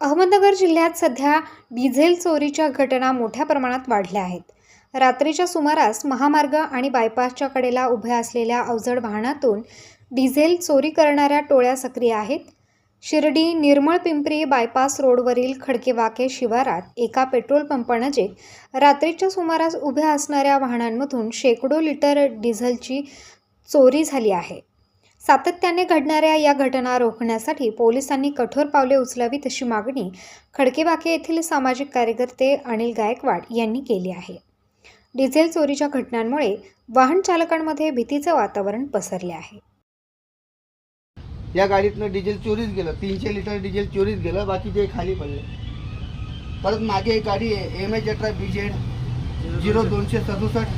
अहमदनगर जिल्ह्यात सध्या डिझेल चोरीच्या घटना मोठ्या प्रमाणात वाढल्या आहेत. रात्रीच्या सुमारास महामार्ग आणि बायपासच्या कडेला उभ्या असलेल्या अवजड वाहनातून डिझेल चोरी करणाऱ्या टोळ्या सक्रिय आहेत. शिर्डी निर्मळ पिंपरी बायपास रोडवरील खडकेवाके शिवारात एका पेट्रोल पंपानजीक रात्रीच्या सुमारास उभ्या असणाऱ्या वाहनांमधून शेकडो लिटर डिझेलची चोरी झाली आहे. सातत्याने घडणाऱ्या या घटना रोखण्यासाठी पोलिसांनी कठोर पावले उचलावीत अशी मागणी खडकेबाके येथील सामाजिक कार्यकर्ते अनिल गायकवाड यांनी केली आहे. डिझेल चोरीच्या घटनांमुळे वाहन चालकांमध्ये भीतीचं वातावरण पसरले आहे. या गाडीतनं डिझेल चोरीच गेलं. तीनशे लिटर डिझेल चोरीच गेलं. बाकी ते खाली पडले. परत मागे एक गाडी आहे. एम एच अठरा बी जेड झिरो दोनशे सदुसष्ट.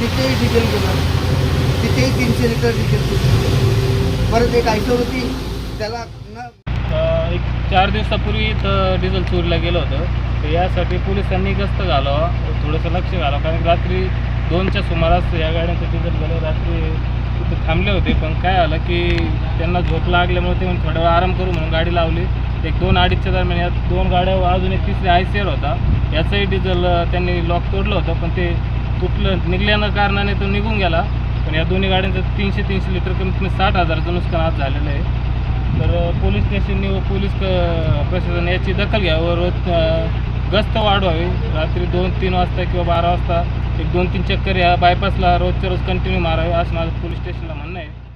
तिथेही डिझेल गेलं. तिथेही तीनशे लिटर डिझेल परत एक आयसर होती त्याला एक चार दिवसापूर्वी इथं डिझेल चोरीला गेलं होतं. तर यासाठी पोलिसांनी गस्त घालावं थोडंसं लक्ष घालावं कारण रात्री दोनच्या सुमारास या गाड्यांचं डिझेल गेलं. रात्री तिथं थांबले होते पण काय आलं की त्यांना झोप लागल्यामुळे ते म्हणून थोडा वेळ आराम करू म्हणून गाडी लावली. एक दोन अडीचच्या दरम्यान या दोन गाड्या अजून एक तिसरी आय सी होता. याचंही डिझेल त्यांनी लॉक तोडलं होतं पण ते तुटलं निघल्यानं कारणाने तो निघून गेला. पण या दोन्ही गाड्यांचं तीनशे तीनशे लिटर कमीत कमी साठ हजाराचं नुकसान आज झालेलं आहे. तर पोलीस स्टेशननी व पोलीस प्रशासन याची दखल घ्यावं. रोज गस्त वाढवावी रात्री दोन तीन वाजता किंवा बारा वाजता एक दोन तीन चक्कर या बायपासला रोजच्या रोज कंटिन्यू मारावे असं माझं पोलीस स्टेशनला म्हणणं आहे.